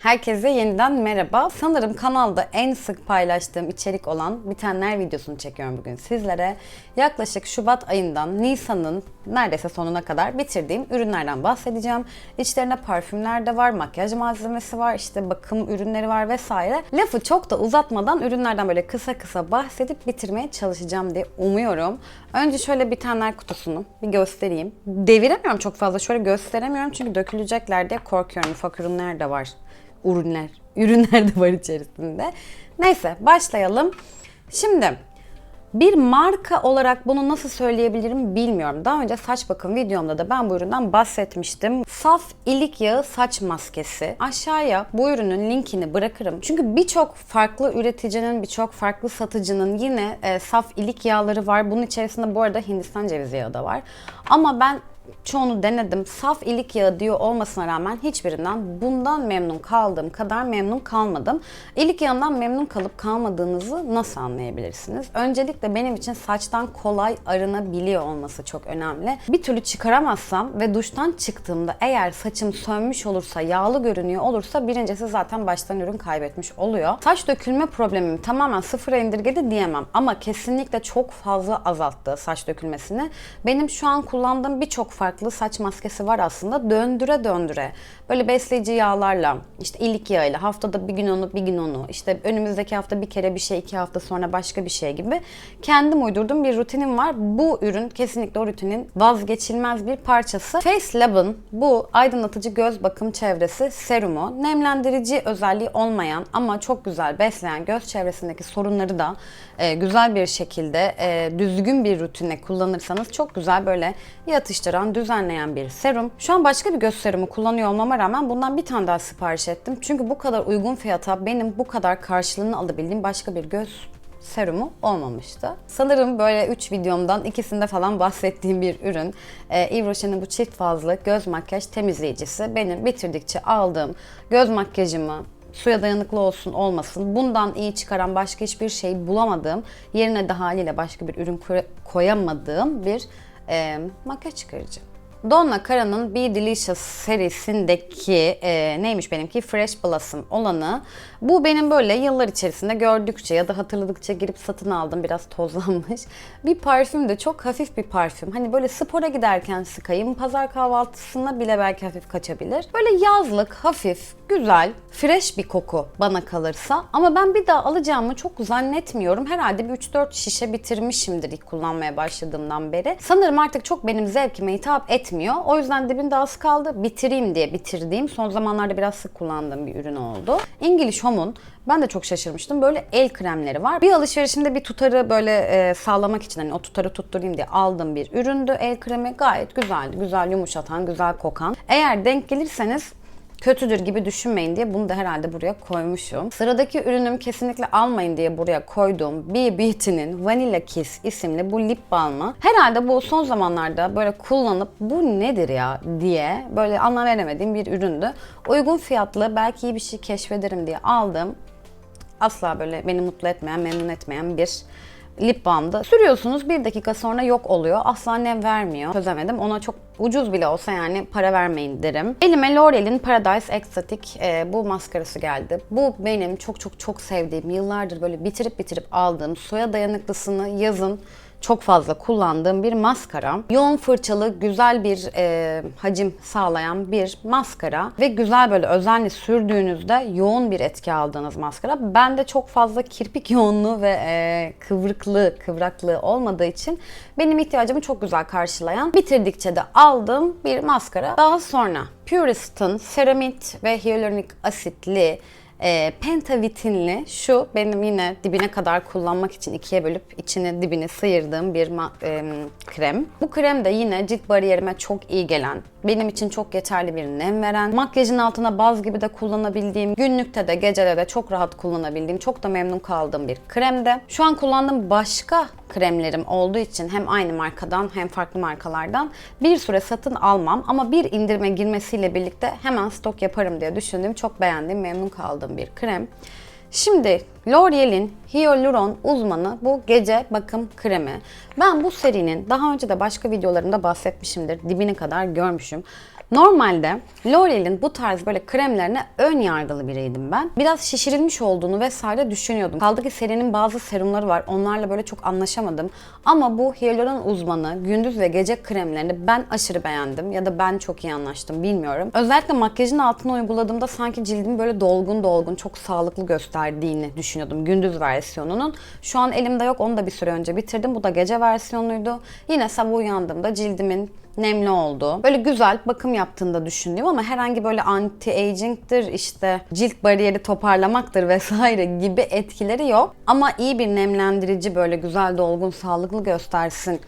Herkese yeniden merhaba. Sanırım kanalda en sık paylaştığım içerik olan bitenler videosunu çekiyorum bugün sizlere. Yaklaşık Şubat ayından Nisan'ın neredeyse sonuna kadar bitirdiğim ürünlerden bahsedeceğim. İçlerine parfümler de var, makyaj malzemesi var, işte bakım ürünleri var vesaire. Lafı çok da uzatmadan ürünlerden böyle kısa kısa bahsedip bitirmeye çalışacağım diye umuyorum. Önce şöyle bitenler kutusunu bir göstereyim. Deviremiyorum çok fazla. Şöyle gösteremiyorum çünkü dökülecekler diye korkuyorum. Ufak ürünler de var ürünler. Ürünler de var içerisinde. Neyse başlayalım. Şimdi bir marka olarak bunu nasıl söyleyebilirim bilmiyorum. Daha önce saç bakım videomda da ben bu üründen bahsetmiştim. Saf ilik yağı saç maskesi. Aşağıya bu ürünün linkini bırakırım. Çünkü birçok farklı üreticinin, birçok farklı satıcının yine e, saf ilik yağları var. Bunun içerisinde bu arada Hindistan cevizi yağı da var. Ama ben çoğunu denedim. Saf ilik yağı diyor olmasına rağmen hiçbirinden bundan memnun kaldığım kadar memnun kalmadım. İlik yağından memnun kalıp kalmadığınızı nasıl anlayabilirsiniz? Öncelikle benim için saçtan kolay arınabiliyor olması çok önemli. Bir türlü çıkaramazsam ve duştan çıktığımda eğer saçım sönmüş olursa, yağlı görünüyor olursa birincisi zaten baştan ürün kaybetmiş oluyor. Saç dökülme problemimi tamamen sıfıra indirgedi diyemem ama kesinlikle çok fazla azalttı saç dökülmesini. Benim şu an kullandığım birçok farklı saç maskesi var aslında. Döndüre döndüre böyle besleyici yağlarla işte ilik yağıyla haftada bir gün onu bir gün onu işte önümüzdeki hafta bir kere bir şey iki hafta sonra başka bir şey gibi kendim uydurduğum bir rutinim var. Bu ürün kesinlikle o rutinin vazgeçilmez bir parçası. Face Lab'ın bu aydınlatıcı göz bakım çevresi serumu nemlendirici özelliği olmayan ama çok güzel besleyen göz çevresindeki sorunları da e, güzel bir şekilde e, düzgün bir rutine kullanırsanız çok güzel böyle yatıştıran, düzenleyen bir serum. Şu an başka bir göz serumu kullanıyor olmama rağmen bundan bir tane daha sipariş ettim. Çünkü bu kadar uygun fiyata benim bu kadar karşılığını alabildiğim başka bir göz serumu olmamıştı. Sanırım böyle 3 videomdan ikisinde falan bahsettiğim bir ürün. Ee, Yves Rocher'in bu çift fazlı göz makyaj temizleyicisi. Benim bitirdikçe aldığım göz makyajımı suya dayanıklı olsun olmasın bundan iyi çıkaran başka hiçbir şey bulamadığım yerine de haliyle başka bir ürün koyamadığım bir e, makyaj çıkarıcı. Donna Karan'ın Be Delicious serisindeki e, neymiş benimki Fresh Blossom olanı. Bu benim böyle yıllar içerisinde gördükçe ya da hatırladıkça girip satın aldım biraz tozlanmış. Bir parfüm de çok hafif bir parfüm. Hani böyle spora giderken sıkayım, pazar kahvaltısına bile belki hafif kaçabilir. Böyle yazlık, hafif, güzel, fresh bir koku bana kalırsa. Ama ben bir daha alacağımı çok zannetmiyorum. Herhalde bir 3-4 şişe bitirmişimdir ilk kullanmaya başladığımdan beri. Sanırım artık çok benim zevkime hitap etmiyor. O yüzden dibinde az kaldı. Bitireyim diye bitirdiğim, son zamanlarda biraz sık kullandığım bir ürün oldu. English Home'un ben de çok şaşırmıştım. Böyle el kremleri var. Bir alışverişimde bir tutarı böyle e, sağlamak için hani o tutarı tutturayım diye aldığım bir üründü. El kremi gayet güzeldi. Güzel yumuşatan, güzel kokan. Eğer denk gelirseniz kötüdür gibi düşünmeyin diye bunu da herhalde buraya koymuşum. Sıradaki ürünüm kesinlikle almayın diye buraya koyduğum Be Beauty'nin Vanilla Kiss isimli bu lip balmı. Herhalde bu son zamanlarda böyle kullanıp bu nedir ya diye böyle anlam veremediğim bir üründü. Uygun fiyatlı belki iyi bir şey keşfederim diye aldım. Asla böyle beni mutlu etmeyen, memnun etmeyen bir lip balmdı. Sürüyorsunuz bir dakika sonra yok oluyor. Asla nem vermiyor. Çözemedim. Ona çok ucuz bile olsa yani para vermeyin derim. Elime L'Oreal'in Paradise Exotic e, bu maskarası geldi. Bu benim çok çok çok sevdiğim, yıllardır böyle bitirip bitirip aldığım, suya dayanıklısını yazın çok fazla kullandığım bir maskara. Yoğun fırçalı, güzel bir e, hacim sağlayan bir maskara ve güzel böyle özenli sürdüğünüzde yoğun bir etki aldığınız maskara. Bende çok fazla kirpik yoğunluğu ve e, kıvrıklığı, kıvraklığı olmadığı için benim ihtiyacımı çok güzel karşılayan, bitirdikçe de aldığım bir maskara. Daha sonra Purist'ın seramit ve hyaluronik asitli e, pentavitinli şu benim yine dibine kadar kullanmak için ikiye bölüp içini dibini sıyırdığım bir e, krem. Bu krem de yine cilt bariyerime çok iyi gelen, benim için çok yeterli bir nem veren, makyajın altına baz gibi de kullanabildiğim, günlükte de gecede de çok rahat kullanabildiğim, çok da memnun kaldığım bir kremde. Şu an kullandığım başka kremlerim olduğu için hem aynı markadan hem farklı markalardan bir süre satın almam ama bir indirime girmesiyle birlikte hemen stok yaparım diye düşündüğüm, çok beğendiğim, memnun kaldığım bir krem. Şimdi L'Oreal'in Hyaluron uzmanı bu gece bakım kremi. Ben bu serinin daha önce de başka videolarımda bahsetmişimdir. Dibine kadar görmüşüm. Normalde L'Oreal'in bu tarz böyle kremlerine ön yargılı biriydim ben. Biraz şişirilmiş olduğunu vesaire düşünüyordum. Kaldı ki serinin bazı serumları var. Onlarla böyle çok anlaşamadım. Ama bu hyaluron uzmanı gündüz ve gece kremlerini ben aşırı beğendim. Ya da ben çok iyi anlaştım bilmiyorum. Özellikle makyajın altına uyguladığımda sanki cildimi böyle dolgun dolgun çok sağlıklı gösterdiğini düşünüyordum gündüz versiyonunun. Şu an elimde yok onu da bir süre önce bitirdim. Bu da gece versiyonuydu. Yine sabah uyandığımda cildimin nemli olduğu, böyle güzel bakım yaptığında düşündüğüm ama herhangi böyle anti-aging'tir işte cilt bariyeri toparlamaktır vesaire gibi etkileri yok. Ama iyi bir nemlendirici böyle güzel dolgun sağlıklı göstersin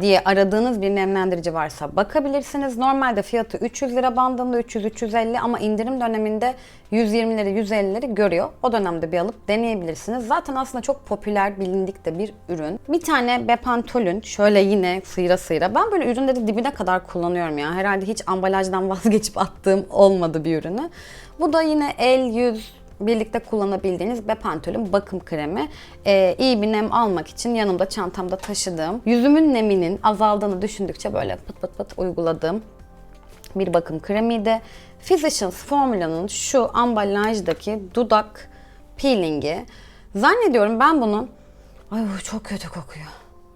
diye aradığınız bir nemlendirici varsa bakabilirsiniz. Normalde fiyatı 300 lira bandında 300-350 ama indirim döneminde 120'leri 150'leri görüyor. O dönemde bir alıp deneyebilirsiniz. Zaten aslında çok popüler bilindik de bir ürün. Bir tane Bepantol'ün şöyle yine sıyra sıyra. Ben böyle ürünleri dibine kadar kullanıyorum ya. Herhalde hiç ambalajdan vazgeçip attığım olmadı bir ürünü. Bu da yine el, yüz, birlikte kullanabildiğiniz Bepantol'ün bakım kremi. Ee, iyi bir nem almak için yanımda çantamda taşıdığım, yüzümün neminin azaldığını düşündükçe böyle pıt pıt pıt uyguladığım bir bakım kremiydi. Physicians Formula'nın şu ambalajdaki dudak peelingi. Zannediyorum ben bunu... Ay çok kötü kokuyor.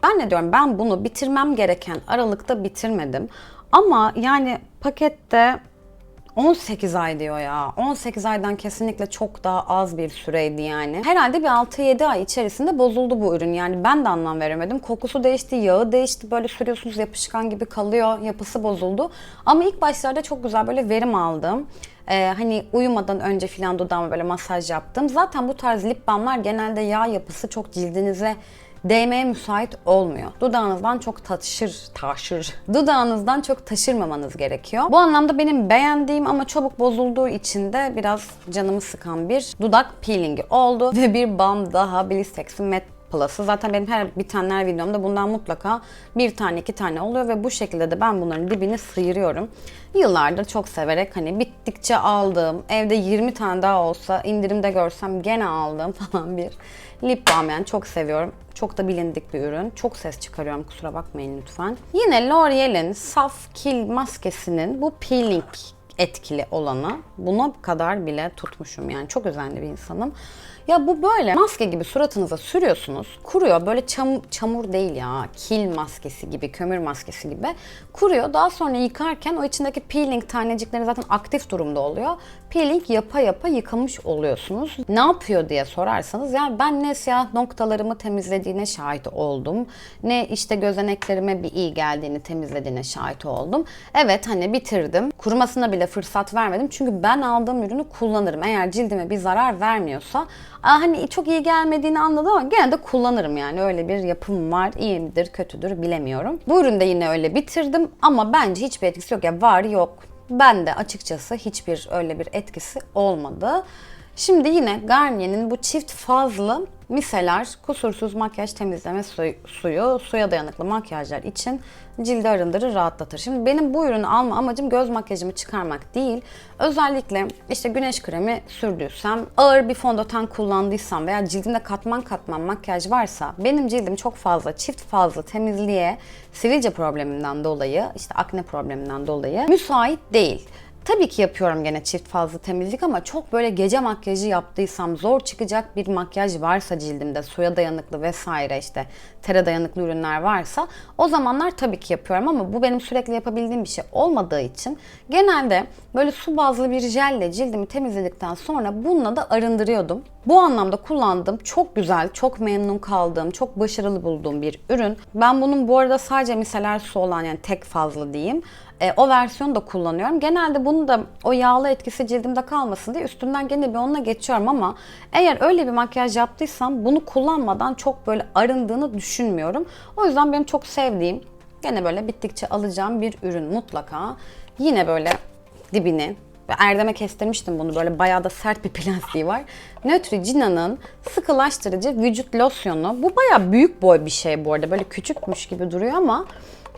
Zannediyorum ben bunu bitirmem gereken aralıkta bitirmedim. Ama yani pakette 18 ay diyor ya. 18 aydan kesinlikle çok daha az bir süreydi yani. Herhalde bir 6-7 ay içerisinde bozuldu bu ürün. Yani ben de anlam veremedim. Kokusu değişti, yağı değişti. Böyle sürüyorsunuz yapışkan gibi kalıyor. Yapısı bozuldu. Ama ilk başlarda çok güzel böyle verim aldım. Ee, hani uyumadan önce filan dudağıma böyle masaj yaptım. Zaten bu tarz lip balmlar genelde yağ yapısı çok cildinize değmeye müsait olmuyor. Dudağınızdan çok taşır, taşır. Dudağınızdan çok taşırmamanız gerekiyor. Bu anlamda benim beğendiğim ama çabuk bozulduğu için de biraz canımı sıkan bir dudak peelingi oldu. Ve bir balm daha Blissex'in Matte Plus'ı. Zaten benim her bitenler videomda bundan mutlaka bir tane iki tane oluyor ve bu şekilde de ben bunların dibini sıyırıyorum. Yıllardır çok severek hani bittikçe aldığım, evde 20 tane daha olsa indirimde görsem gene aldığım falan bir lip balm yani çok seviyorum. Çok da bilindik bir ürün. Çok ses çıkarıyorum kusura bakmayın lütfen. Yine L'Oreal'in saf kil maskesinin bu peeling etkili olanı. Buna kadar bile tutmuşum yani çok özenli bir insanım. Ya bu böyle maske gibi suratınıza sürüyorsunuz. Kuruyor böyle çam, çamur değil ya. Kil maskesi gibi, kömür maskesi gibi. Kuruyor. Daha sonra yıkarken o içindeki peeling tanecikleri zaten aktif durumda oluyor. Peeling yapa yapa yıkamış oluyorsunuz. Ne yapıyor diye sorarsanız yani ben ne siyah noktalarımı temizlediğine şahit oldum. Ne işte gözeneklerime bir iyi geldiğini temizlediğine şahit oldum. Evet hani bitirdim. Kurumasına bile fırsat vermedim. Çünkü ben aldığım ürünü kullanırım. Eğer cildime bir zarar vermiyorsa hani çok iyi gelmediğini anladım ama gene de kullanırım yani öyle bir yapım var. İyi midir kötüdür bilemiyorum. Bu üründe yine öyle bitirdim ama bence hiçbir etkisi yok. Ya var yok. Ben de açıkçası hiçbir öyle bir etkisi olmadı. Şimdi yine Garnier'in bu çift fazlı miseler kusursuz makyaj temizleme suyu, suya dayanıklı makyajlar için cildi arındırır, rahatlatır. Şimdi benim bu ürünü alma amacım göz makyajımı çıkarmak değil. Özellikle işte güneş kremi sürdüysem, ağır bir fondöten kullandıysam veya cildimde katman katman makyaj varsa benim cildim çok fazla çift fazla temizliğe sivilce probleminden dolayı, işte akne probleminden dolayı müsait değil. Tabii ki yapıyorum gene çift fazla temizlik ama çok böyle gece makyajı yaptıysam zor çıkacak bir makyaj varsa cildimde suya dayanıklı vesaire işte tere dayanıklı ürünler varsa o zamanlar tabii ki yapıyorum ama bu benim sürekli yapabildiğim bir şey olmadığı için genelde böyle su bazlı bir jelle cildimi temizledikten sonra bununla da arındırıyordum. Bu anlamda kullandığım çok güzel, çok memnun kaldığım, çok başarılı bulduğum bir ürün. Ben bunun bu arada sadece miseler su olan yani tek fazla diyeyim. E, o versiyonu da kullanıyorum. Genelde bunu da o yağlı etkisi cildimde kalmasın diye üstünden gene bir onunla geçiyorum ama eğer öyle bir makyaj yaptıysam bunu kullanmadan çok böyle arındığını düşünmüyorum. O yüzden benim çok sevdiğim, gene böyle bittikçe alacağım bir ürün mutlaka. Yine böyle dibini Erdem'e kestirmiştim bunu böyle bayağı da sert bir plastiği var. Neutrogena'nın sıkılaştırıcı vücut losyonu. Bu bayağı büyük boy bir şey bu arada. Böyle küçükmüş gibi duruyor ama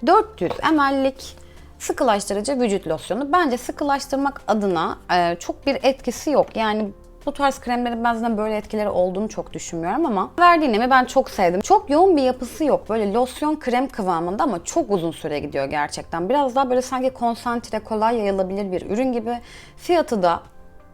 400 ml'lik sıkılaştırıcı vücut losyonu. Bence sıkılaştırmak adına e, çok bir etkisi yok. Yani Bu tarz kremlerin ben zaten böyle etkileri olduğunu çok düşünmüyorum ama verdiğini ben çok sevdim. Çok yoğun bir yapısı yok. Böyle losyon krem kıvamında ama çok uzun süre gidiyor gerçekten. Biraz daha böyle sanki konsantre kolay yayılabilir bir ürün gibi. Fiyatı da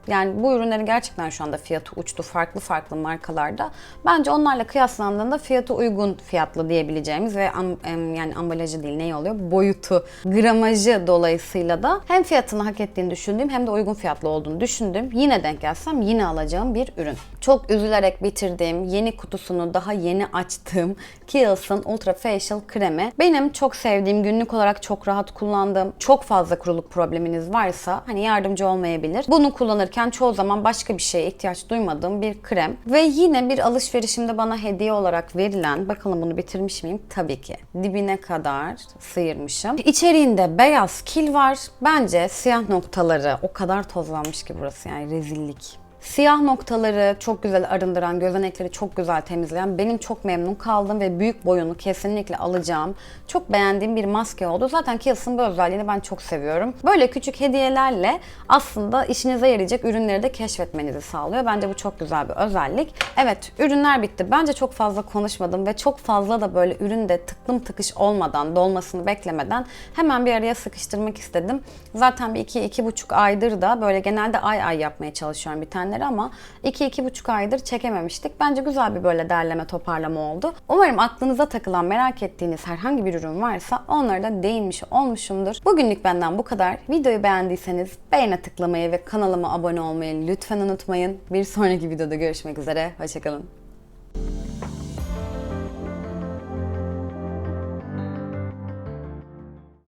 yani bu ürünlerin gerçekten şu anda fiyatı uçtu farklı farklı markalarda. Bence onlarla kıyaslandığında fiyatı uygun fiyatlı diyebileceğimiz ve am- yani ambalajı değil ne oluyor? Boyutu, gramajı dolayısıyla da hem fiyatını hak ettiğini düşündüğüm hem de uygun fiyatlı olduğunu düşündüğüm yine denk gelsem yine alacağım bir ürün. Çok üzülerek bitirdiğim, yeni kutusunu daha yeni açtığım Kiehl's'ın Ultra Facial kremi. Benim çok sevdiğim, günlük olarak çok rahat kullandığım, çok fazla kuruluk probleminiz varsa hani yardımcı olmayabilir. Bunu kullanırken çoğu zaman başka bir şeye ihtiyaç duymadığım bir krem. Ve yine bir alışverişimde bana hediye olarak verilen, bakalım bunu bitirmiş miyim? Tabii ki. Dibine kadar sıyırmışım. İçeriğinde beyaz kil var. Bence siyah noktaları o kadar tozlanmış ki burası yani rezillik. Siyah noktaları çok güzel arındıran, gözenekleri çok güzel temizleyen, benim çok memnun kaldığım ve büyük boyunu kesinlikle alacağım, çok beğendiğim bir maske oldu. Zaten Kiehl's'ın bu özelliğini ben çok seviyorum. Böyle küçük hediyelerle aslında işinize yarayacak ürünleri de keşfetmenizi sağlıyor. Bence bu çok güzel bir özellik. Evet, ürünler bitti. Bence çok fazla konuşmadım ve çok fazla da böyle üründe tıklım tıkış olmadan, dolmasını beklemeden hemen bir araya sıkıştırmak istedim. Zaten bir iki, iki buçuk aydır da böyle genelde ay ay yapmaya çalışıyorum bir taneleri ama iki, iki buçuk aydır çekememiştik. Bence güzel bir böyle derleme toparlama oldu. Umarım aklınıza takılan, merak ettiğiniz herhangi bir ürün varsa onlara da değinmiş olmuşumdur. Bugünlük benden bu kadar. Videoyu beğendiyseniz beğene tıklamayı ve kanalıma abone olmayı lütfen unutmayın. Bir sonraki videoda görüşmek üzere. Hoşçakalın.